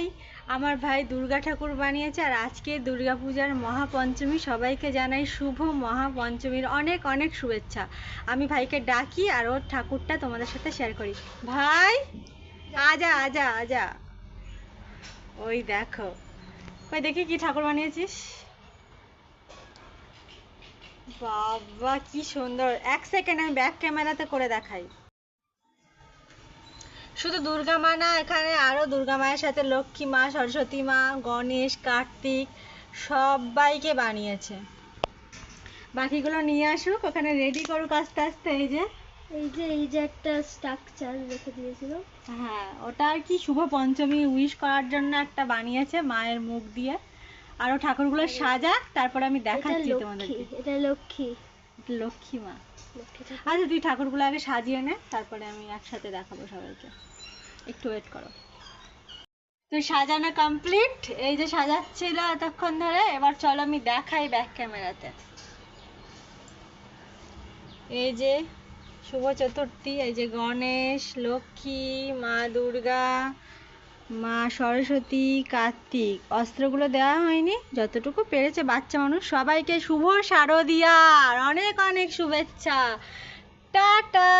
High আমার ভাই দুর্গা ঠাকুর বানিয়েছে আর আজকে দুর্গা পূজার মহাপঞ্চমী। সবাইকে জানাই শুভ মহাপঞ্চমীর অনেক অনেক শুভেচ্ছা। আমি ভাইকে ডাকি আর ওর ঠাকুরটা তোমাদের সাথে শেয়ার করি। ভাই, আজা আজা আজা। ওই দেখো। ওই দেখি কি ঠাকুর বানিয়েছিস? বাবা, কি সুন্দর। এক সেকেন্ড আমি ব্যাক ক্যামেরাতে করে দেখাই। শুধু দুর্গা মা না এখানে আরও দুর্গা মায়ের সাথে লক্ষ্মী মা সরস্বতী মা গণেশ কার্তিক সবাইকে বানিয়েছে। বাকিগুলো নিয়ে আসুক ওখানে রেডি করুক আস্তে আস্তে এই যে। এই যে এই যে একটা স্ট্রাকচার রেখে দিয়েছিল। হ্যাঁ ওটা আর কি শুভ পঞ্চমী উইশ করার জন্য একটা বানিয়েছে মায়ের মুখ দিয়ে। আরও ঠাকুরগুলো সাজাক তারপরে আমি দেখাচ্ছি তোমাদেরকে। এটা লক্ষ্মী। লক্ষ্মী মা। আচ্ছা তুই ঠাকুরগুলো আগে সাজিয়ে নে, তারপরে আমি একসাথে দেখাবো সবাইকে। একটু ওয়েট করো। তুই সাজানো কমপ্লিট এই যে সাজাচ্ছিল এতক্ষণ ধরে, এবার চলো আমি দেখাই ব্যাক ক্যামেরাতে এই যে শুভ চতুর্থী, এই যে গণেশ, লক্ষ্মী, মা দুর্গা মা সরস্বতী, কার্তিক, অস্ত্রগুলো দেওয়া হয়নি। যতটুকু পেরেছে বাচ্চা মানুষ, সবাইকে শুভ শারদিয়ার অনেক অনেক শুভেচ্ছা। টাটা!